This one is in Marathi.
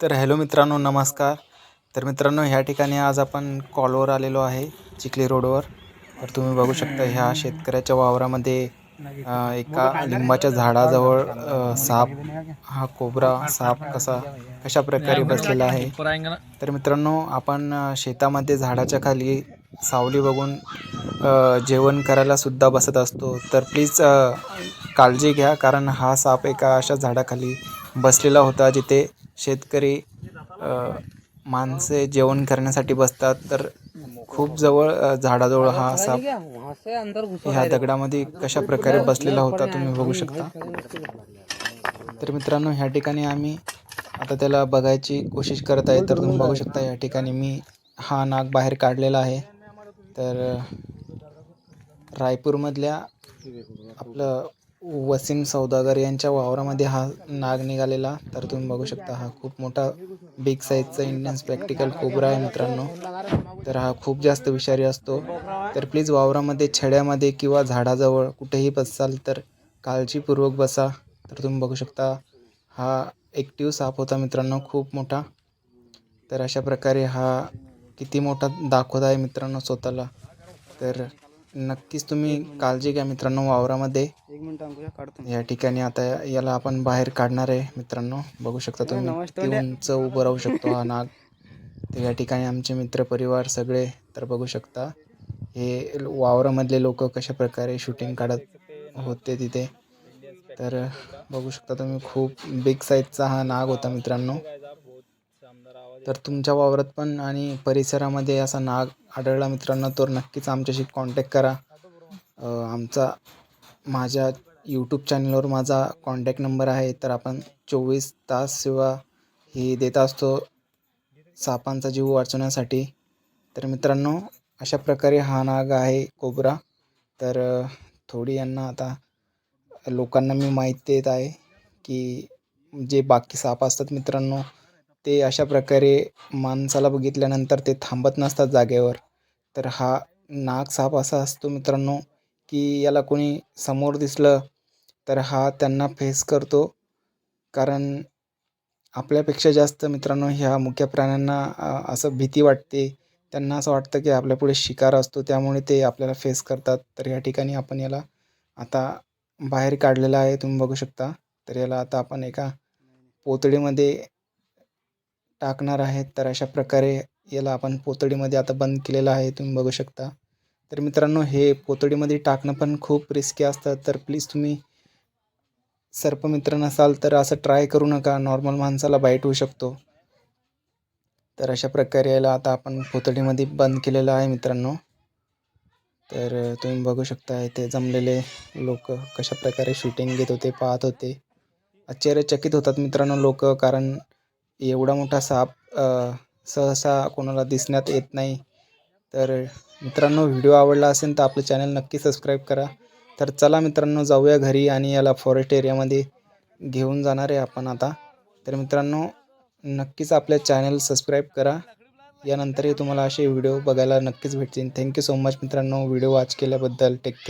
तर हॅलो मित्रांनो नमस्कार. तर मित्रांनो ह्या ठिकाणी आज आपण कॉलवर आलेलो आहे चिखली रोडवर. तर तुम्ही बघू शकता ह्या शेतकऱ्याच्या वावरामध्ये एका लिंबाच्या झाडाजवळ साप हा कोबरा साप कसा कशा प्रकारे बसलेला आहे. तर मित्रांनो आपण शेतामध्ये झाडाच्या खाली सावली बघून जेवण करायला सुद्धा बसत असतो. तर प्लीज काळजी घ्या कारण हा साप एका अशा झाडाखाली बसलेला होता जिथे शेतकरी माणसे जेवण करण्यासाठी बसतात. तर खूप जवळ झाडाजवळ हा असा ह्या दगडामध्ये कशा प्रकारे बसलेला होता तुम्ही बघू शकता. तर मित्रांनो ह्या ठिकाणी आम्ही आता त्याला बघायची कोशिश करत आहे. तर तुम्ही बघू शकता या ठिकाणी मी हा नाग बाहेर काढलेला आहे. तर रायपूरमधल्या आपलं वसीम सौदागर यांच्या वावरामध्ये हा नाग निघालेला. तर तुम्ही बघू शकता हा खूप मोठा बिग साईजचा इंडियन स्पेक्टिकल कोबरा आहे मित्रांनो. तर हा खूप जास्त विषारी असतो. तर प्लीज वावरामध्ये छड्यामध्ये किंवा झाडाजवळ कुठेही बसाल तर काळजीपूर्वक बसा. तर तुम्ही बघू शकता हा एक्टिव्ह साप होता मित्रांनो खूप मोठा. तर अशा प्रकारे हा किती मोठा दाखवत आहे मित्रांनो स्वतःला. तर नक्कीच तुम्ही काळजी घ्या मित्रांनो वावरामध्ये. एक मिनिट अंकुशा काढतो या ठिकाणी आता याला आपण बाहेर काढणार आहे मित्रांनो. बघू शकता तुम्ही किती उंच उभं राहू शकतो हा नाग. तर या ठिकाणी आमचे मित्र परिवार सगळे तर बघू शकता हे वावरामधले लोक कशा प्रकारे शूटिंग काढत होते तिथे. तर बघू शकता तुम्ही खूप बिग साईजचा हा नाग होता मित्रांनो. तर तुमच्या वावरात पण आणि परिसरामध्ये असा नाग आढळला मित्रांनो तर नक्कीच आमच्याशी कॉन्टॅक्ट करा. आमचा माझ्या यूट्यूब चॅनलवर माझा कॉन्टॅक्ट नंबर आहे तर आपण चोवीस तास सेवा ही देत असतो सापांचा जीव वाचवण्यासाठी. तर मित्रांनो अशा प्रकारे हा नाग आहे कोबरा. तर थोडी यांना आता लोकांना मी माहिती देत आहे की जे बाकी साप असतात मित्रांनो ते अशा प्रकारे माणसाला बघितल्यानंतर ते थांबत नसतात जागेवर. तर हा नाग साप असा असतो मित्रांनो की याला कोणी समोर दिसलं तर हा त्यांना फेस करतो. कारण आपल्यापेक्षा जास्त मित्रांनो ह्या मुख्य प्राण्यांना असं भीती वाटते. त्यांना असं वाटतं की आपल्यापुढे शिकार असतो त्यामुळे ते आपल्याला फेस करतात. तर या ठिकाणी आपण याला आता बाहेर काढलेला आहे तुम्ही बघू शकता. तर याला आता आपण एका पोतडीमध्ये टाकणार आहेत तर अशा प्रकारे याला आपण पोतडीमध्ये आता बंद केलेलं आहे तुम्ही बघू शकता. तर मित्रांनो हे पोतडीमध्ये टाकणं पण खूप रिस्की असतं तर प्लीज तुम्ही सर्पमित्र नसाल तर असं ट्राय करू नका नॉर्मल माणसाला बाईट होऊ शकतो. तर अशा प्रकारे याला आता आपण पोतडीमध्ये बंद केलेलं आहे मित्रांनो. तर तुम्ही बघू शकता इथे जमलेले लोक कशा प्रकारे शूटिंग घेत होते पाहत होते. आश्चर्यचकित होतात मित्रांनो लोक कारण एवढा मोठा साप सहसा कोणाला दिसण्यात येत नाही. तर मित्रांनो व्हिडिओ आवडला असेल तर आपलं चॅनल नक्की सबस्क्राईब करा. तर चला मित्रांनो जाऊया घरी आणि याला फॉरेस्ट एरियामध्ये घेऊन जाणार आहे आपण आता. तर मित्रांनो नक्कीच आपल्या चॅनल सबस्क्राईब करा. यानंतरही तुम्हाला असे व्हिडिओ बघायला नक्कीच भेटतील. थँक्यू सो मच मित्रांनो. व्हिडिओ वॉच केल्याबद्दल टेक केअर